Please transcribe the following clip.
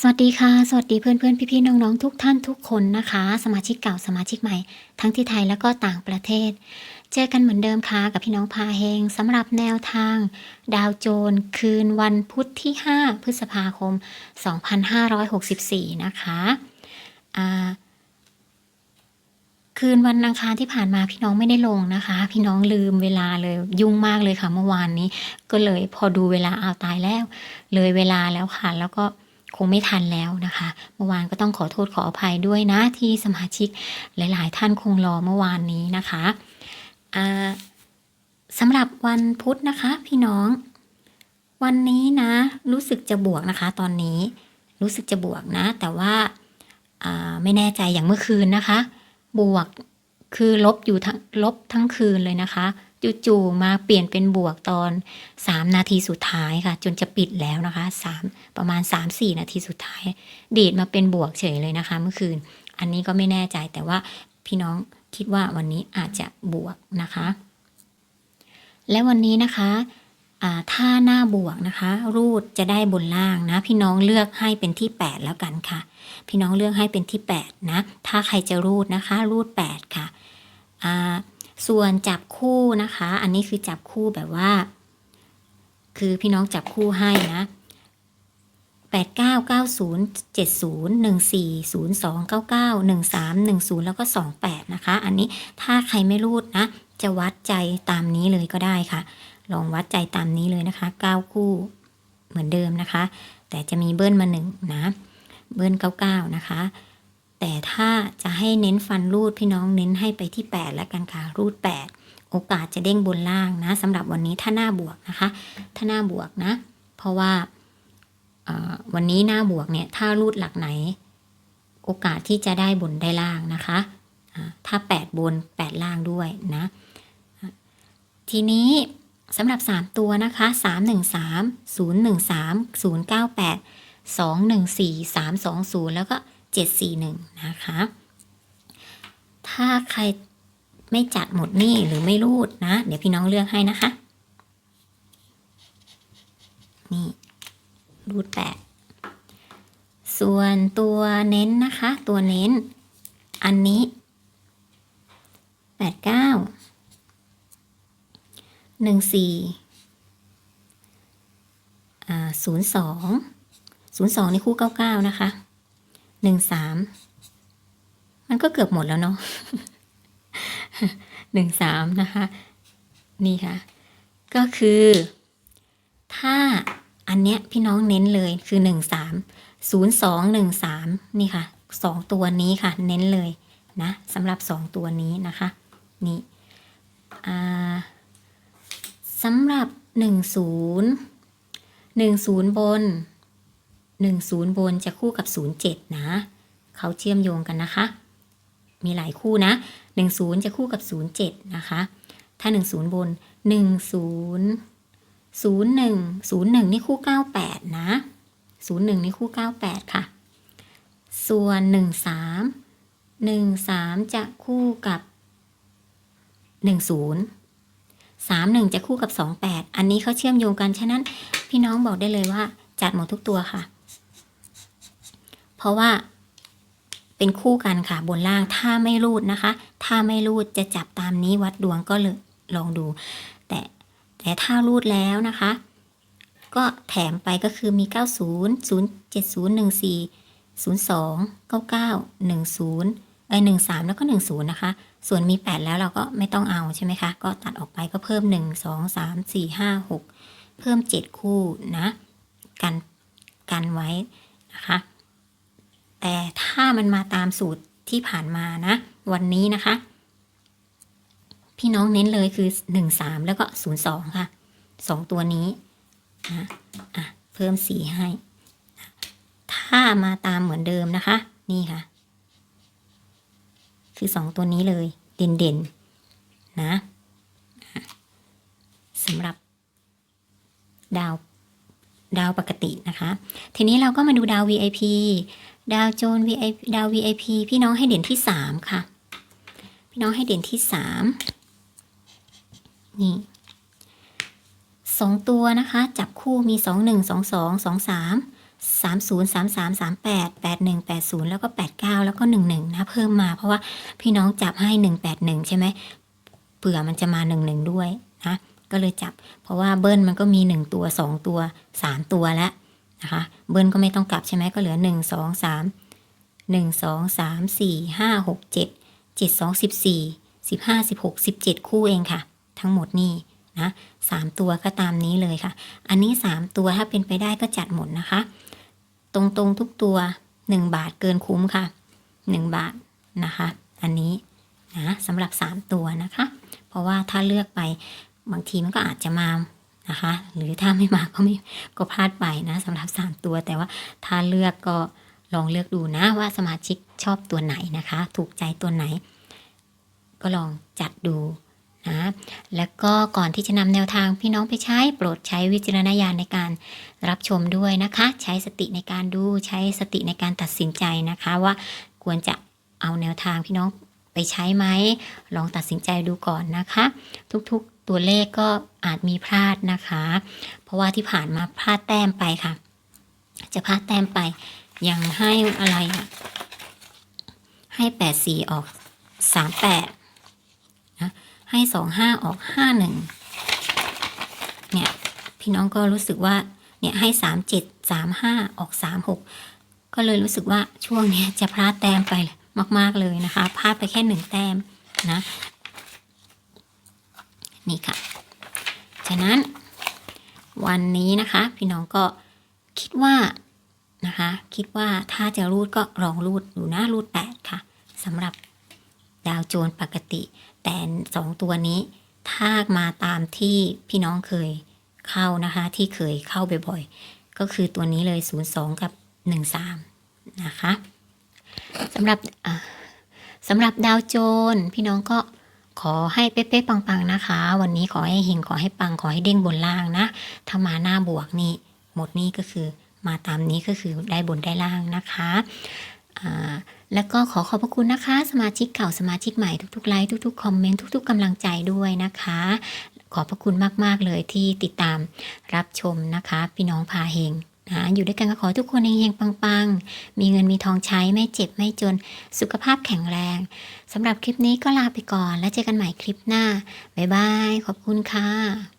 สวัสดีค่ะ สวัสดีเพื่อนเพื่อนพี่ๆน้องๆ ทุกท่านทุกคนนะคะ สมาชิกเก่าสมาชิกใหม่ ทั้งที่ไทยแล้วก็ต่างประเทศ เจอกันเหมือนเดิมค่ะ กับพี่น้องพาเฮงสำหรับแนวทาง ดาวโจนส์คืนวันพุธที่ 5 พฤษภาคม 2564 นะคะอ่าคืนวันอังคารที่ผ่านมาพี่น้องไม่ได้ลงนะคะ พี่น้องลืมเวลาเลยยุ่งมากเลยค่ะ เมื่อวานนี้ ก็เลยพอดูเวลาเอาตายแล้ว เลยเวลาแล้วค่ะแล้วก็ คงไม่ทันแล้วนะคะเมื่อวานก็ต้องขอโทษขออภัยด้วยนะที่สมาชิกหลาย ๆ ท่านคงรอเมื่อวานนี้นะคะสำหรับวันพุธนะคะ พี่น้อง วันนี้นะ รู้สึกจะบวกนะคะ ตอนนี้รู้สึกจะบวกนะ แต่ว่าอ่าไม่แน่ใจอย่างเมื่อคืนนะคะ บวกคือลบอยู่ทั้งลบทั้งคืนเลยนะคะ จู่ๆมาเปลี่ยนเป็นบวกตอน 3 นาทีสุดท้ายค่ะ จนจะปิดแล้วนะคะ 3 ประมาณ 3-4 นาทีสุดท้าย ดีดมาเป็นบวกเฉยเลยนะคะ เมื่อคืน อันนี้ก็ไม่แน่ใจแต่ว่าพี่น้องคิดว่าวันนี้อาจจะบวกนะคะ และวันนี้นะคะถ้าหน้าบวกนะคะ รูดจะได้บนล่างนะ พี่น้องเลือกให้เป็นที่ 8 แล้วกันค่ะ พี่น้องเลือกให้เป็นที่ 8 นะ ถ้าใครจะรูดนะคะ รูด 8 ค่ะอ่า ส่วนจับคู่นะคะ อันนี้คือจับคู่แบบว่า คือพี่น้องจับคู่ให้นะแปดเก้าเก้าศูนย์เจ็ดศูนย์หนึ่งสี่ศูนย์สองเก้าเก้าหนึ่งสามหนึ่งศูนย์แล้วก็สองแปดนะคะ อันนี้ถ้าใครไม่รูดนะ จะวัดใจตามนี้เลยก็ได้ค่ะ ลองวัดใจตามนี้เลยนะคะเก้าคู่เหมือนเดิมนะคะ แต่จะมีเบิ้ลมาหนึ่งนะ เบิ้ลเก้าเก้านะคะ แต่ถ้าจะให้เน้นฟันรูดพี่น้องเน้นให้ไปที่ 8 แล้วกันค่ะ รูด 8 โอกาสจะเด้งบนล่างนะสำหรับวันนี้ถ้าหน้าบวกนะคะ ถ้าหน้าบวกนะ เพราะว่าวันนี้หน้าบวกเนี่ยถ้ารูดหลักไหน โอกาสที่จะได้บนได้ล่างนะคะอ่าถ้า 8 บน 8 ล่างด้วยนะอะทีนี้สำหรับ 3 ตัวนะคะ 313 013 098 214 320 แล้วก็ 741 นะคะ ถ้าใครไม่จัดหมดนี่หรือไม่รูดนะ เดี๋ยวพี่น้องเลือกให้นะคะ นี่รูดแปดส่วนตัวเน้นนะคะ ตัวเน้น อันนี้แปดเก้าหนึ่งสี่ศูนย์สองศูนย์สองนี่คู่เก้าเก้านะคะ หนึ่งสามมันก็เกือบหมดแล้วเนาะหนึ่งสามนะคะ นี่ค่ะ ก็คือ ถ้าอันเนี้ยพี่น้องเน้นเลยคือหนึ่งสามศูนย์สองหนึ่งสามนี่ค่ะสองตัวนี้ค่ะ เน้นเลยนะสำหรับสองตัวนี้นะคะ นี่สำหรับหนึ่งศูนย์หนึ่งศูนย์บน หนึ่งศูนย์บนจะคู่กับศูนย์เจ็ดนะ เขาเชื่อมโยงกันนะคะ มีหลายคู่นะหนึ่งศูนย์จะคู่กับศูนย์เจ็ดนะคะ ถ้าหนึ่งศูนย์บนหนึ่งศูนย์ศูนย์หนึ่งศูนย์หนึ่งนี่คู่เก้าแปดนะศูนย์หนึ่งนี่คู่เก้าแปดค่ะ ส่วนหนึ่งสามหนึ่งสามจะคู่กับหนึ่งศูนย์สามหนึ่งจะคู่กับสองแปดอันนี้เขาเชื่อมโยงกัน ฉะนั้นพี่น้องบอกได้เลยว่าจัดหมดทุกตัวค่ะ เพราะว่าเป็นคู่กันค่ะบนล่างถ้าไม่รูดนะคะ ถ้าไม่รูดจะจับตามนี้วัดดวงก็เลยลองดู แต่แต่ถ้ารูดแล้วนะคะ ก็แถมไปก็คือมี 90 0 7 0 1 4 0 2 9 9 1 0ไอ้13 แล้วก็ 10 นะคะ ส่วนมี 8 แล้วเราก็ไม่ต้องเอาใช่ไหมคะ ก็ตัดออกไปก็เพิ่ม 1 2 3 4 5 6 เพิ่ม 7 คู่นะ กันกันไว้นะคะ แต่ถ้ามันมาตามสูตรที่ผ่านมานะ วันนี้นะคะ พี่น้องเน้นเลยคือ 1 3 แล้วก็ 0 2 ค่ะ 2 ตัวนี้นะอะเพิ่มสีให้ ถ้ามาตามเหมือนเดิมนะคะ นี่ค่ะ คือ 2 ตัวนี้เลย เด่นๆนนะอะสำหรับ ดาวดาวปกตินะคะ ทีนี้เราก็มาดูดาว VIP ดาวโจน VI ดาว VIP พี่น้องให้เด่นที่3ค่ะ พี่น้องให้เด่นที่3นี่สองตัวนะคะ จับคู่มี2 1 2 2 2 3 30 33 38 81 80แล้วก็89แล้วก็11นะเพิ่มมาเพราะว่าพี่น้องจับให้181ใช่ไหมเผื่อมันจะมา11ด้วยนะก็เลยจับ เพราะว่าเบิ้ลมันก็มี1ตัว2ตัว3ตัวแล้ว นะคะเบิ้ลก็ไม่ต้องกลับใช่ไหมก็เหลือ 1 2 3 1 2 3 4 5 6 7 7 2 14 15 16 17 คู่เองค่ะ ทั้งหมดนี่นะสามตัวก็ตามนี้เลยค่ะ อันนี้ 3 ตัวถ้าเป็นไปได้ก็จัดหมดนะคะตรงตรงๆทุกตัว 1 บาทเกินคุ้มค่ะ 1 บาทนะคะ อันนี้นะสำหรับ 3 ตัวนะคะ เพราะว่าถ้าเลือกไปบางทีมันก็อาจจะมา นะคะ หรือถ้าไม่มาก็ไม่ก็พลาดไปนะสำหรับ 3 ตัว แต่ว่าถ้าเลือกก็ลองเลือกดูนะว่าสมาชิกชอบตัวไหนนะคะ ถูกใจตัวไหน ก็ลองจัดดูนะแล้วก็ก่อนที่จะนำแนวทางพี่น้องไปใช้โปรดใช้วิจารณญาณในการรับชมด้วยนะคะ ใช้สติในการดูใช้สติในการตัดสินใจนะคะ ว่าควรจะเอาแนวทางพี่น้องไปใช้ไหมลองตัดสินใจดูก่อนนะคะ ทุกๆ ตัวเลขก็อาจมีพลาดนะคะ เพราะว่าที่ผ่านมาพลาดแต้มไปค่ะ จะพลาดแต้มไป ยังให้อะไรอะให้แปดสี่ออกสามแปดให้สองห้าออกห้าหนึ่งเนี่ยพี่น้องก็รู้สึกว่าเนี่ยให้สามเจ็ดสามห้าออกสามหกก็เลยรู้สึกว่าช่วงเนี้ยจะพลาดแต้มไปมาก ๆ เลยนะคะพลาดไปแค่หนึ่งแต้มนะ นี่ค่ะ ฉะนั้นวันนี้นะคะ พี่น้องก็คิดว่านะคะ คิดว่าถ้าจะรูดก็ลองรูดดูนะรูดแปดค่ะสำหรับดาวโจนปกติ แต่สองตัวนี้ถ้ามาตามที่พี่น้องเคยเข้านะคะ ที่เคยเข้าบ่อยๆก็คือตัวนี้เลย 02 กับ 13 นะคะสำหรับสำหรับดาวโจนพี่น้องก็ ขอให้เป๊ะๆปังๆนะคะ วันนี้ขอให้เฮงขอให้ปังขอให้เด้งบนล่างนะ ถ้ามาหน้าบวกนี่หมดนี่ก็คือมาตามนี้ก็คือได้บนได้ล่างนะคะแล้วก็ขอขอบพระคุณนะคะ สมาชิกเก่าสมาชิกใหม่ทุกๆไลค์ทุกๆคอมเมนต์ทุก ๆกำลังใจด้วยนะคะ ขอบพระคุณมากๆเลยที่ติดตามรับชมนะคะ พี่น้องพาเฮง นะอยู่ด้วยกันก็ขอทุกคนเฮงๆปังๆ มีเงินมีทองใช้ไม่เจ็บไม่จนสุขภาพแข็งแรงสำหรับคลิปนี้ก็ลาไปก่อน แล้วเจอกันใหม่คลิปหน้าบ๊ายบายขอบคุณค่ะ